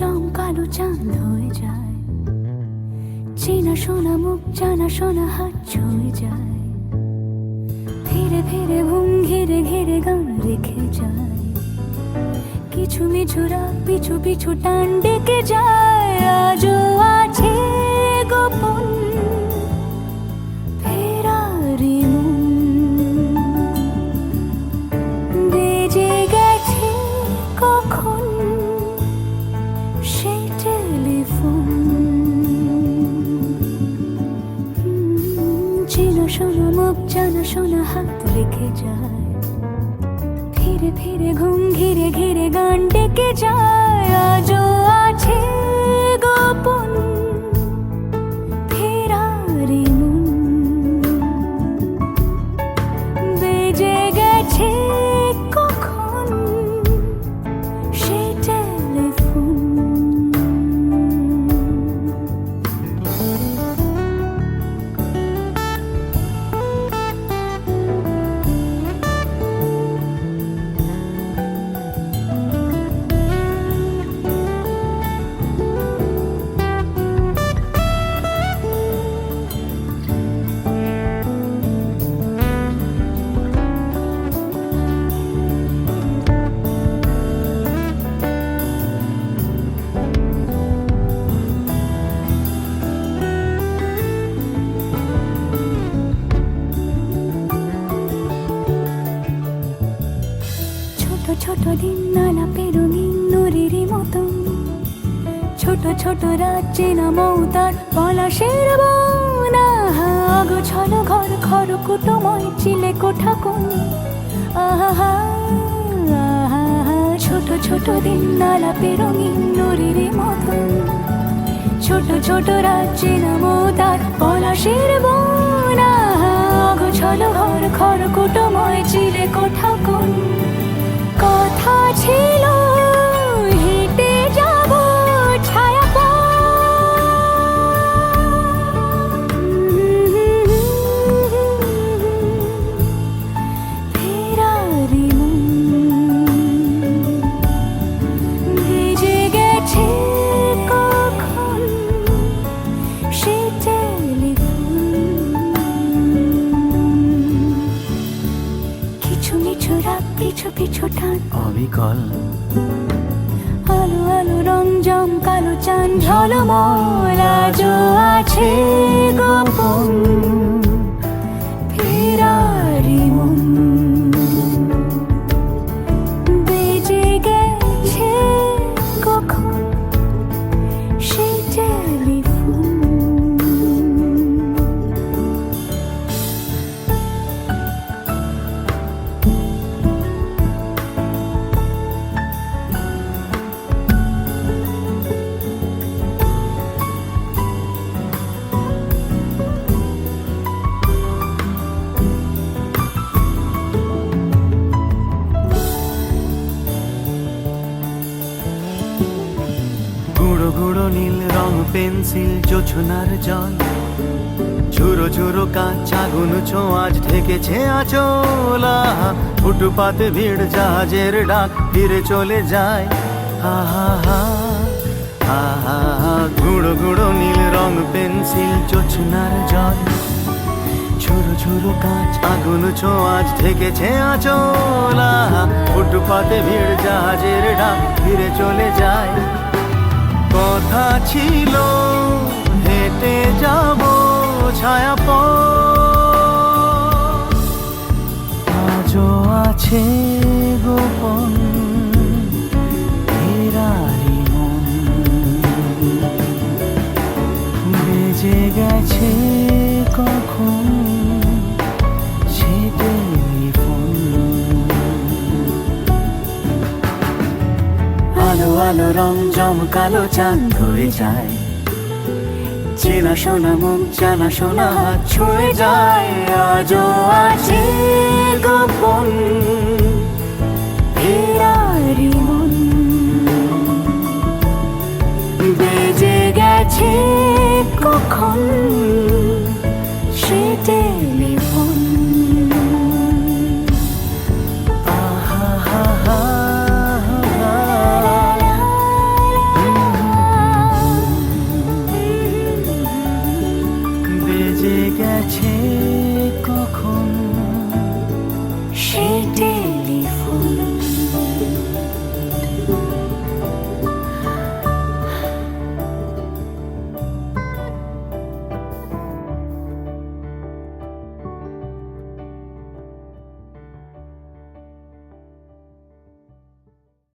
রঞ্জম কালো চাঁদ হয়ে যায়। চেনা শোনা মুখ, জানা শোনা হাত ছুঁয়ে যায়। ধীরে ধীরে ঘুম, ঘিরে ঘিরে গান রেখে যায়। কিছু মিছুরা, পিছু পিছু টান ডেকে যায়। আজও আছে জানা শোনা হাত রেখে যায়। ফিরে ফিরে ঘুম ঘিরে ঘিরে গান ডেকে যায়। ছোট ছোট দিন নালা পেরোদিন নুরির মতন? ছোট ছোট রাজ্যে নামও তার পলাশের বনা। আগো ছল ঘর, খর কুটুময় চিলে কোঠা কোন আহা ছোট ছোট দিন নালা পেরোদিন নুরির মতন। ছোট ছোট রাজ্যে নামও তার পলাশের বনা। আগো ছল ঘর, খর কুটুময় চিলে কোঠা কোন অবিকল। আলো আলো রঞ্জম কালো চান ঝলমল আজও আছে গোপন। পেন্সিল জোছনার জল। ঝুরো ঝুরো কাঁচ আগুন ছোঁয়াজ ঢেকেছে আচলা। ফুটপাতে ভিড়, জাহাজের ডাক ফিরে চলে যায়। আহা হা আহা হা গুঁড়ো গুঁড়ো নীল রং পেন্সিল জোছনার জল। ঝুরো ঝুরো কাঁচ আগুন ছোঁয়াজ ঢেকেছে আচলা। ফুটপাতে ভিড়, জাহাজের ডাক ফিরে চলে যায়। কথা ছিল হেঁটে যাব ছায়া আজও আছে গোপন আলো আলো রং জমকালো চাঁদ হয়ে যায়। চেনা শোনা মুখ জানা শোনা হাত ছুঁয়ে যায়। আজও আছে গোপন বেজে গেছে কখন? সে টেলিফোন